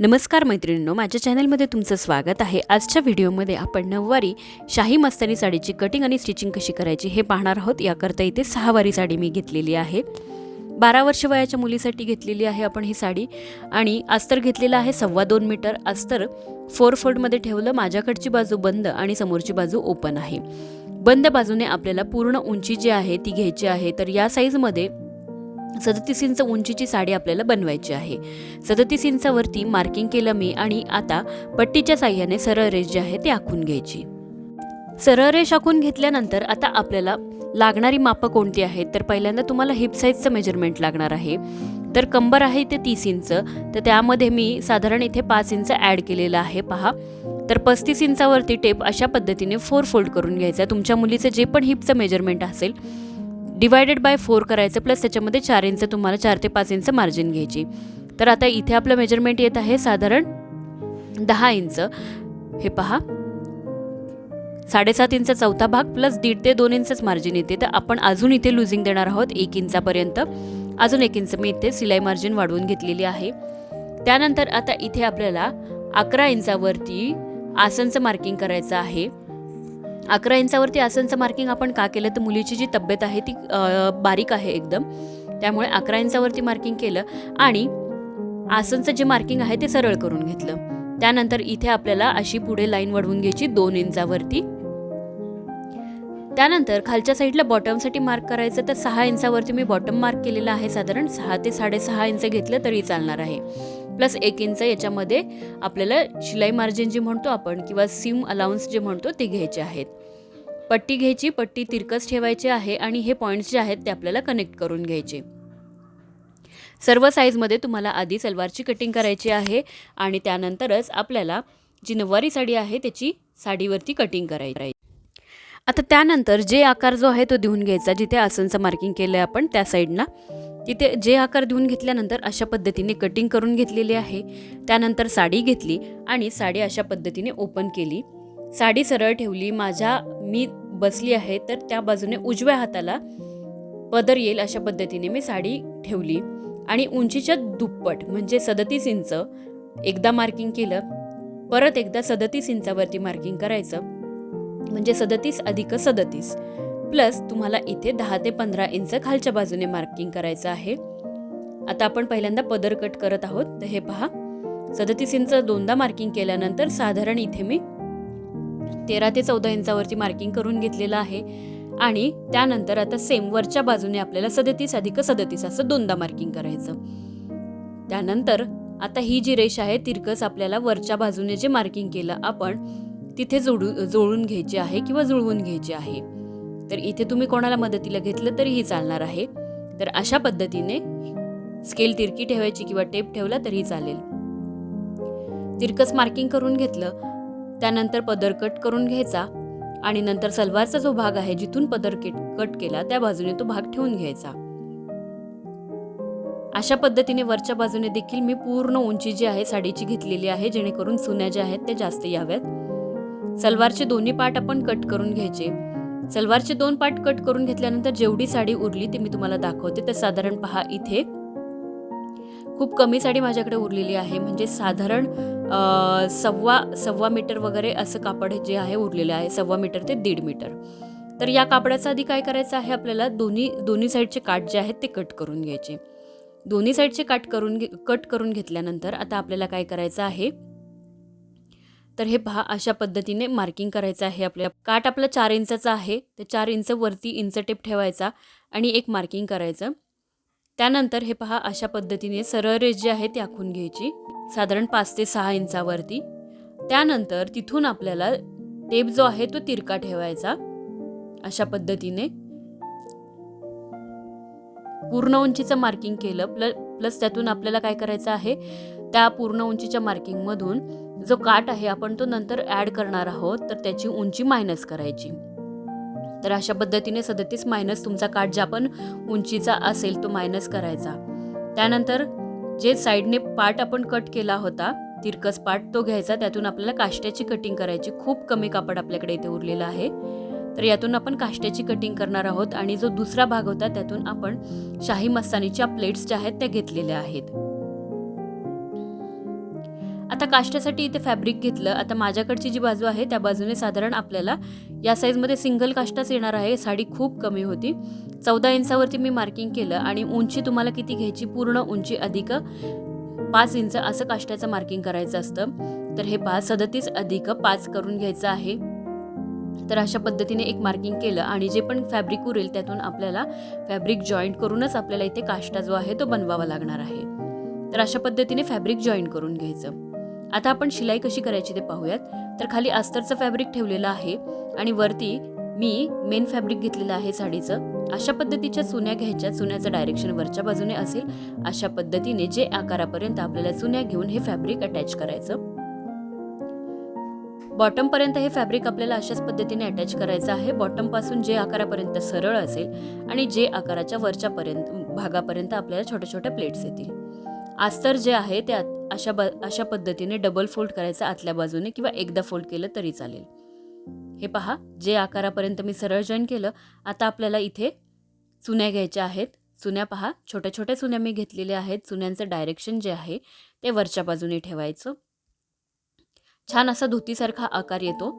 नमस्कार मैत्रिणींनो माझ्या चॅनलमध्ये तुमचं स्वागत आहे. आजच्या व्हिडिओमध्ये आपण नऊवारी शाही मस्तानी साडीची कटिंग आणि स्टिचिंग कशी करायची हे पाहणार आहोत. याकरता इथे सहावारी साडी मी घेतलेली आहे. बारा वर्ष वयाच्या मुलीसाठी घेतलेली आहे आपण ही साडी आणि अस्तर घेतलेलं आहे सव्वा दोन मीटर. अस्तर फोर फोल्डमध्ये ठेवलं माझ्याकडची बाजू बंद आणि समोरची बाजू ओपन आहे. बंद बाजूने आपल्याला पूर्ण उंची जी आहे ती घ्यायची आहे. तर या साईजमध्ये सदतीस इंच उंचीची साडी आपल्याला बनवायची आहे. सदतीस इंचावरती मार्किंग केलं मी आणि आता पट्टीच्या साह्याने सरळ रेष जी आहे ती आखून घ्यायची. सरळ रेष आखून घेतल्यानंतर आता आपल्याला लागणारी मापं कोणती आहेत? तर पहिल्यांदा तुम्हाला हिप साईजचं मेजरमेंट लागणार आहे. तर कंबर आहे ते तीस इंच. तर त्यामध्ये मी साधारण इथे पाच इंच ॲड केलेलं आहे. पहा. तर पस्तीस इंचावरती टेप अशा पद्धतीने फोर फोल्ड करून घ्यायचा. तुमच्या मुलीचं जे पण हिपचं मेजरमेंट असेल डिवायडेड बाय फोर करायचं प्लस त्याच्यामध्ये चार इंच तुम्हाला चार ते पाच इंच मार्जिन घ्यायची. तर आता इथे आपलं मेजरमेंट येत आहे साधारण दहा इंच. हे पहा. साडेसात इंच चौथा भाग प्लस दीड ते दोन इंचच मार्जिन येते. तर आपण अजून इथे लुझिंग देणार आहोत एक इंचापर्यंत. अजून एक इंच मी इथे सिलाई मार्जिन वाढवून घेतलेली आहे. त्यानंतर आता इथे आपल्याला अकरा इंचावरती आसनचं मार्किंग करायचं आहे. अकरा इंचावरती आसनचं मार्किंग आपण का केलं? तर मुलीची जी तब्येत आहे ती बारीक आहे एकदम. त्यामुळे अकरा इंचावरती मार्किंग केलं आणि आसनचं जे मार्किंग आहे ते सरळ करून घेतलं. त्यानंतर इथे आपल्याला अशी पुढे लाईन वढवून घ्यायची दोन इंचावरती. त्यानंतर खालच्या साईडला बॉटमसाठी मार्क करायचं तर सहा इंचावरती मी बॉटम मार्क केलेला आहे. साधारण सहा ते साडेसहा इंच घेतलं तरी चालणार आहे. प्लस एक इंच याच्यामध्ये आपल्याला शिलाई मार्जिन जे म्हणतो आपण किंवा सिम अलाउन्स जे म्हणतो ते घ्यायचे आहेत. पट्टी घ्यायची पट्टी तिरकस ठेवायची आहे आणि हे पॉईंट्स जे आहेत ते आपल्याला कनेक्ट करून घ्यायचे. सर्व साईजमध्ये तुम्हाला आधी सलवारची कटिंग करायची आहे आणि त्यानंतरच आपल्याला जी नऊवारी साडी आहे त्याची साडीवरती कटिंग करायची आहे. आता त्यानंतर जे आकार जो आहे तो देऊन घ्यायचा जिथे आसनचं मार्किंग केलं आहे आपण त्या साईडला तिथे जे आकार देऊन घेतल्यानंतर अशा पद्धतीने कटिंग करून घेतलेली आहे. त्यानंतर साडी घेतली आणि साडी अशा पद्धतीने ओपन केली. साडी सरळ ठेवली. माझ्या मी बसली आहे तर त्या बाजूने उजव्या हाताला पदर येईल अशा पद्धतीने मी साडी ठेवली. आणि उंचीच्या दुप्पट म्हणजे सदतीस इंच एकदा मार्किंग केलं. परत एकदा सदतीस इंचावरती मार्किंग करायचं. म्हणजे सदतीस अधिक सदतीस. प्लस तुम्हाला इथे दहा ते पंधरा इंच खालच्या बाजूने मार्किंग करायचं आहे. आता आपण पहिल्यांदा पदर कट करत आहोत. तर हे पहा. सदतीस इंच दोनदा मार्किंग केल्यानंतर साधारण इथे मी तेरा ते चौदा इंचावरती मार्किंग करून घेतलेलं आहे. आणि त्यानंतर आता सेम वरच्या बाजूने आपल्याला सदतीस अधिक सदतीस असं दोनदा मार्किंग करायचं. त्यानंतर आता ही जी रेष आहे तिरकस आपल्याला वरच्या बाजूने जे मार्किंग केलं आपण तिथे जोडू जोडून घ्यायची आहे किंवा जुळवून घ्यायची आहे. तर इथे तुम्ही कोणाला मदतीला घेतलं तरीही चालणार आहे. तर अशा पद्धतीने स्केल तिरकी ठेवायची किंवा टेप ठेवला तरीही चालेल. तिरकस मार्किंग करून घेतलं त्यानंतर पदर कट करून घ्यायचा आणि नंतर सलवारचा जो भाग आहे जिथून पदर केट कट केला त्या बाजूने तो भाग ठेवून घ्यायचा. अशा पद्धतीने वरच्या बाजूने देखील मी पूर्ण उंची जी आहे साडीची घेतलेली आहे जेणेकरून सुन्या ज्या आहेत ते जास्त याव्यात. सलवारचे दोन्ही पार्ट आपण कट करून घ्यायचे. सलवारचे दोन पार्ट कट करून घेतल्यानंतर जेवढी साडी उरली ती मी तुम्हाला दाखवते. तर साधारण पहा इथे. खूप कमी साडी माझ्याकडे उरलेली आहे. म्हणजे साधारण सव्वा सव्वा मीटर वगैरे असं कापड जे आहे उरलेलं आहे. सव्वा मीटर ते दीड मीटर. तर या कापडाचा आधी काय करायचं आहे आपल्याला? दोन्ही दोन्ही साईडचे काठ जे आहेत ते कट करून घ्यायचे. दोन्ही साईडचे काठ करून घे कट करून घेतल्यानंतर आता आपल्याला काय करायचं आहे? तर हे पहा अशा पद्धतीने मार्किंग करायचं आहे आपल्या. काठ आपला चार इंचाचा आहे ते चार इंच वरती इंच टेप ठेवायचा आणि एक मार्किंग करायचं. त्यानंतर हे पहा अशा पद्धतीने सरळ रेष जी आहे ती आखून घ्यायची. साधारण पाच ते सहा इंचावरती. त्यानंतर तिथून आपल्याला टेप जो आहे तो तिरका ठेवायचा. अशा पद्धतीने. पूर्ण उंचीचं मार्किंग केलं प्लस प्लस त्यातून आपल्याला काय करायचं आहे त्या पूर्ण उंचीच्या मार्किंगमधून जो काठ आहे आपण तो नंतर ॲड करणार आहोत तर त्याची उंची मायनस करायची. तर अशा पद्धतीने सदतीस मायनस तुमचा काठ ज्या पण उंचीचा असेल तो मायनस करायचा. त्यानंतर जे साईडने पार्ट आपण कट केला होता तिरकस पार्ट तो घ्यायचा त्यातून आपल्याला काष्ट्याची कटिंग करायची. खूप कमी कापड आपल्याकडे इथे उरलेलं आहे. तर यातून आपण काष्ट्याची कटिंग करणार आहोत आणि जो दुसरा भाग होता त्यातून आपण शाही मस्तानीच्या प्लेट्स ज्या आहेत त्या घेतलेल्या आहेत. आता काष्ट्यासाठी इथे फॅब्रिक घेतलं. आता माझ्याकडची जी बाजू आहे त्या बाजूने साधारण आपल्याला या साईजमध्ये सिंगल काष्टाच येणार आहे. साडी खूप कमी होती. चौदा इंचावरती मी मार्किंग केलं आणि उंची तुम्हाला किती घ्यायची? पूर्ण उंची अधिक पाच इंच असं काष्ट्याचं मार्किंग करायचं असतं. तर हे पाच सदतीस अधिक पाच करून घ्यायचं आहे. तर अशा पद्धतीने एक मार्किंग केलं आणि जे पण फॅब्रिक उरेल त्यातून आपल्याला फॅब्रिक जॉईंट करूनच आपल्याला इथे काष्टा जो आहे तो बनवावा लागणार आहे. तर अशा पद्धतीने फॅब्रिक जॉईन करून घ्यायचं. आता आपण शिलाई कशी करायची ते पाहूयात. तर खाली अस्तरचं फॅब्रिक ठेवलेलं आहे आणि वरती मी मेन फॅब्रिक घेतलेलं आहे साडीचं. अशा पद्धतीच्या चुन्या घ्यायच्या. चुन्याचं डायरेक्शन वरच्या बाजूने असेल. अशा पद्धतीने जे आकारापर्यंत आपल्याला चुन्या घेऊन हे फॅब्रिक अटॅच करायचं. बॉटमपर्यंत हे फॅब्रिक आपल्याला अशाच पद्धतीने अटॅच करायचं आहे. बॉटमपासून जे आकारापर्यंत सरळ असेल आणि जे आकाराच्या वरच्यापर्यंत भागापर्यंत आपल्याला छोट्या छोट्या प्लेट्स येतील. अस्तर जे आहे ते आत- अशा ब अशा पद्धतीने डबल फोल्ड करायचं आतल्या बाजूने किंवा एकदा फोल्ड केलं तरी चालेल. हे पहा जे आकारापर्यंत मी सरळ जॉईन केलं आता आपल्याला इथे चुन्या घ्यायच्या आहेत. चुन्या पहा छोट्या छोट्या चुन्या मी घेतलेल्या आहेत. चुन्यांचं डायरेक्शन जे आहे ते वरच्या बाजूने ठेवायचं. छान असा धोतीसारखा आकार येतो.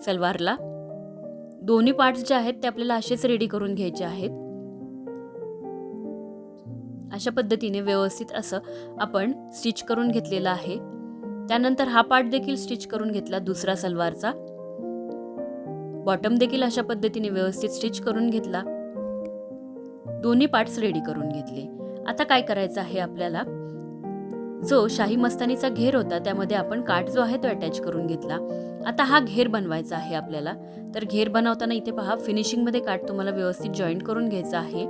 सलवारला. दोन्ही पार्ट्स जे आहेत ते आपल्याला असेच रेडी करून घ्यायचे आहेत. अशा पद्धतीने व्यवस्थित असं आपण स्टिच करून घेतलेलं आहे. त्यानंतर हा पार्ट देखील स्टिच करून घेतला दुसरा सलवारचा. बॉटम देखील अशा पद्धतीने व्यवस्थित स्टिच करून घेतला. दोन्ही पार्ट्स रेडी करून घेतले. आता काय करायचं आहे आपल्याला? जो शाही मस्तानीचा घेर होता त्यामध्ये आपण काठ जो आहे तो अटॅच करून घेतला. आता हा घेर बनवायचा आहे आपल्याला. तर घेर बनवताना इथे पहा फिनिशिंगमध्ये काठ तुम्हाला व्यवस्थित जॉईंट करून घ्यायचा आहे.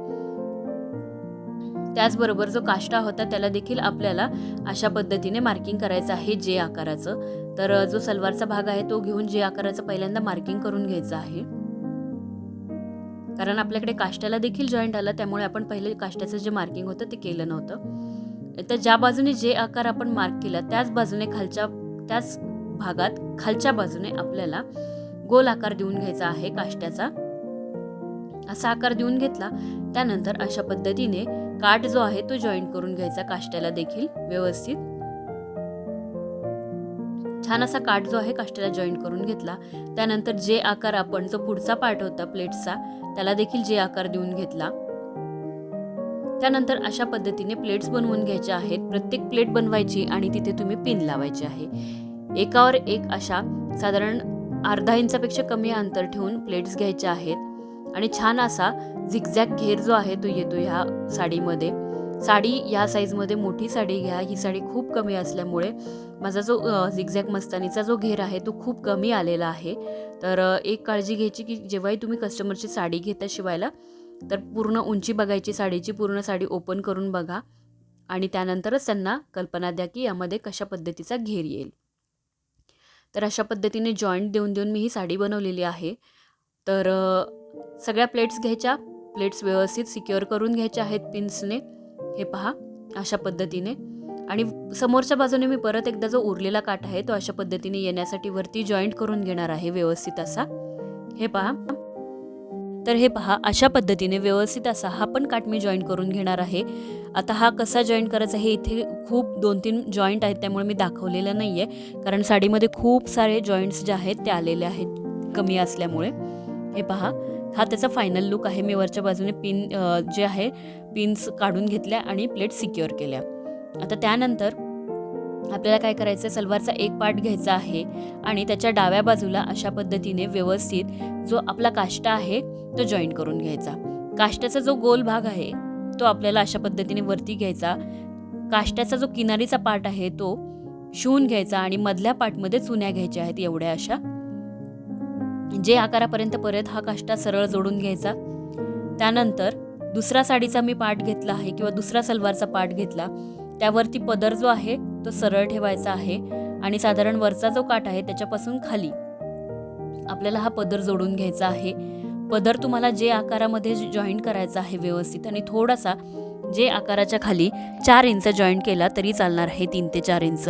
त्याचबरोबर जो काष्टा होता त्याला देखील आपल्याला अशा पद्धतीने मार्किंग करायचं आहे जे आकाराचं. तर जो सलवारचा भाग आहे तो घेऊन जे आकाराचं पहिल्यांदा मार्किंग करून घ्यायचं आहे. कारण आपल्याकडे काष्ट्याला देखील जॉईंट आला त्यामुळे आपण पहिले काष्ट्याचं जे मार्किंग होतं ते केलं नव्हतं. तर ज्या बाजूने जे आकार आपण मार्क केला त्याच बाजूने खालच्या त्याच भागात खालच्या बाजूने आपल्याला गोल आकार देऊन घ्यायचा आहे काष्ट्याचा. असा आकार देऊन घेतला त्यानंतर अशा पद्धतीने काठ जो आहे तो जॉईंट करून घ्यायचा काष्ट्याला देखील व्यवस्थित. छान असा काठ जो आहे काष्ट्याला जॉईंट करून घेतला. त्यानंतर जे आकार आपण जो पुढचा पार्ट होता प्लेटचा त्याला देखील जे आकार देऊन घेतला. त्यानंतर अशा पद्धतीने प्लेट्स बनवून घ्यायच्या आहेत. प्रत्येक प्लेट बनवायची आणि तिथे तुम्ही पिन लावायची आहे. एकावर एक अशा साधारण अर्धा इंचापेक्षा कमी अंतर ठेवून प्लेट्स घ्यायच्या आहेत. आणि छान असा झिकझॅक घेर जो आहे तो येतो ह्या साडीमध्ये. साडी या साईजमध्ये मोठी साडी घ्या. ही साडी खूप कमी असल्यामुळे माझा जो झिकझॅक मस्तानीचा जो घेर आहे तो खूप कमी आलेला आहे. तर एक काळजी घ्यायची की जेव्हाही तुम्ही कस्टमरची साडी घेता शिवायला तर पूर्ण उंची बघायची साडीची पूर्ण साडी ओपन करून बघा आणि त्यानंतरच त्यांना कल्पना द्या की यामध्ये कशा पद्धतीचा घेर येईल. तर अशा पद्धतीने जॉईंट देऊन देऊन मी ही साडी बनवलेली आहे. तर सगळ्या प्लेट्स घ्यायच्या. प्लेट्स व्यवस्थित सिक्युअर करून घ्यायच्या आहेत पिन्सने हे पहा अशा पद्धतीने. आणि समोरच्या बाजूने मी परत एकदा जो उरलेला काठ आहे तो अशा पद्धतीने येण्यासाठी वरती जॉईंट करून घेणार आहे व्यवस्थित असा. हे पहा. तर हे पहा अशा पद्धतीने व्यवस्थित असा हा पण काठ मी जॉईंट करून घेणार आहे. आता हा कसा जॉईंट करायचा हे इथे खूप दोन तीन जॉईंट आहेत त्यामुळे मी दाखवलेलं नाही आहे कारण साडीमध्ये खूप सारे जॉईंट्स जे आहेत ते आलेले आहेत कमी असल्यामुळे. हे पहा हा त्याचा फायनल लुक आहे. मी वरच्या बाजूने पिन जे आहे पिन्स काढून घेतल्या आणि प्लेट सिक्युअर केल्या. आता त्यानंतर आपल्याला काय करायचं आहे सलवारचा एक पार्ट घ्यायचा आहे आणि त्याच्या डाव्या बाजूला अशा पद्धतीने व्यवस्थित जो आपला काष्टा आहे तो जॉईंट करून घ्यायचा. काष्टाचा जो गोल भाग आहे तो आपल्याला अशा पद्धतीने वरती घ्यायचा. काष्ट्याचा जो किनारीचा पार्ट आहे तो शिवून घ्यायचा आणि मधल्या पार्टमध्ये चुन्या घ्यायच्या आहेत एवढ्या अशा. जे आकारापर्यंत परत हा काष्टा सरळ जोडून घ्यायचा. त्यानंतर दुसरा साडीचा मी पार्ट घेतला आहे किंवा दुसरा सलवारचा पार्ट घेतला. त्यावरती पदर जो आहे तो सरळ ठेवायचा आहे आणि साधारण वरचा जो काठ आहे त्याच्यापासून खाली. आपल्याला हा पदर जोडून घ्यायचा आहे. पदर तुम्हाला जे आकारामध्ये जॉईंट करायचा आहे व्यवस्थित आणि थोडासा जे आकाराच्या खाली चार इंच जॉईंट केला तरी चालणार आहे तीन ते चार इंच.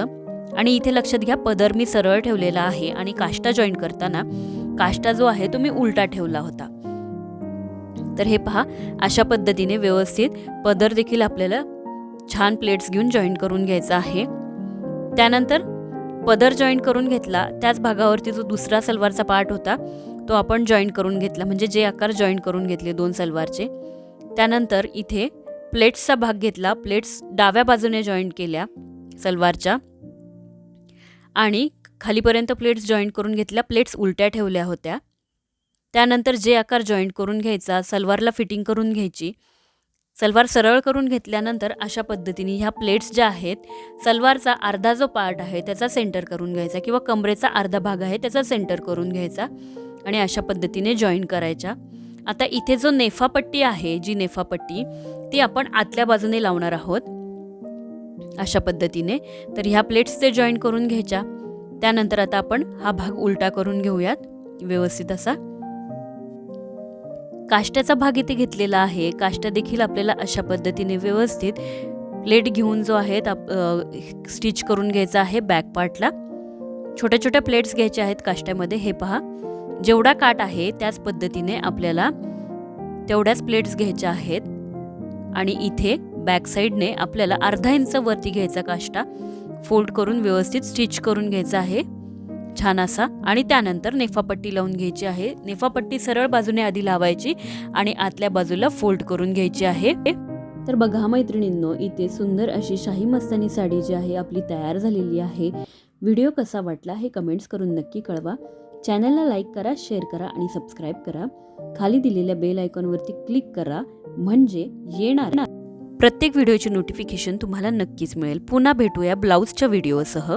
आणि इथे लक्षात घ्या पदर मी सरळ ठेवलेला आहे आणि काष्टा जॉईंट करताना काष्टा जो आहे तो मी उलटा ठेवला होता. तर हे पहा अशा पद्धतीने व्यवस्थित पदर देखील आपल्याला छान प्लेट्स घेऊन जॉईन करून घ्यायचा आहे. त्यानंतर पदर जॉईन करून घेतला. त्याच भागावरती जो दुसरा सलवारचा पार्ट होता तो आपण जॉईन करून घेतला. म्हणजे जे आकार जॉईन करून घेतले दोन सलवारचे. त्यानंतर इथे प्लेट्सचा भाग घेतला. प्लेट्स डाव्या बाजूने जॉईन केल्या सलवारच्या. आणि खालीपर्यंत प्लेट्स जॉईन करून घेतल्या. प्लेट्स उलट्या ठेवल्या होत्या. त्यानंतर जे आकार जॉईन करून घ्यायचा सलवारला फिटिंग करून घ्यायची सलवार सरळ करून घेतल्यानंतर अशा पद्धतीने ह्या प्लेट्स ज्या आहेत सलवारचा अर्धा जो पार्ट आहे त्याचा सेंटर करून घ्यायचा किंवा कमरेचा अर्धा भाग आहे त्याचा सेंटर करून घ्यायचा आणि अशा पद्धतीने जॉईन करायच्या आता इथे जो नेफापट्टी आहे जी नेफापट्टी ती आपण आतल्या बाजूने लावणार आहोत. अशा पद्धतीने. तर ह्या प्लेट्स ते जॉईन करून घ्यायच्या. त्यानंतर आता आपण हा भाग उलटा करून घेऊयात. व्यवस्थित असा. काष्ट्याचा भाग इथे घेतलेला आहे. काष्टा देखील आपल्याला अशा पद्धतीने व्यवस्थित प्लेट घेऊन जो आहे स्टिच करून घ्यायचा आहे बॅक पार्टला. छोट्या छोट्या प्लेट्स घ्यायच्या आहेत काष्ट्यामध्ये हे पहा. जेवढा काट आहे त्याच पद्धतीने आपल्याला तेवढ्याच प्लेट्स घ्यायच्या आहेत. आणि इथे बॅक साईडने आपल्याला अर्धा इंच वरती घ्यायचा काष्टा. फोल्ड करून व्यवस्थित स्टिच करून घ्यायचा आहे. छान असा. आणि त्यानंतर नेफापट्टी लावून घ्यायची आहे. नेफापट्टी सरळ बाजूने आधी लावायची आणि आतल्या बाजूला फोल्ड करून घ्यायची आहे. तर बघा मैत्रिणींनो इथे सुंदर अशी शाही मस्तानी साडी जी आहे आपली तयार झालेली आहे. व्हिडिओ कसा वाटला हे कमेंट्स करून नक्की कळवा. चॅनलला लाईक करा शेअर करा आणि सबस्क्राईब करा. खाली दिलेल्या बेल आयकॉनवरती क्लिक करा. म्हणजे येणार प्रत्येक व्हिडिओचे नोटिफिकेशन तुम्हाला नक्कीच मिळेल. पुन्हा भेटूया ब्लाऊजच्या व्हिडिओसह.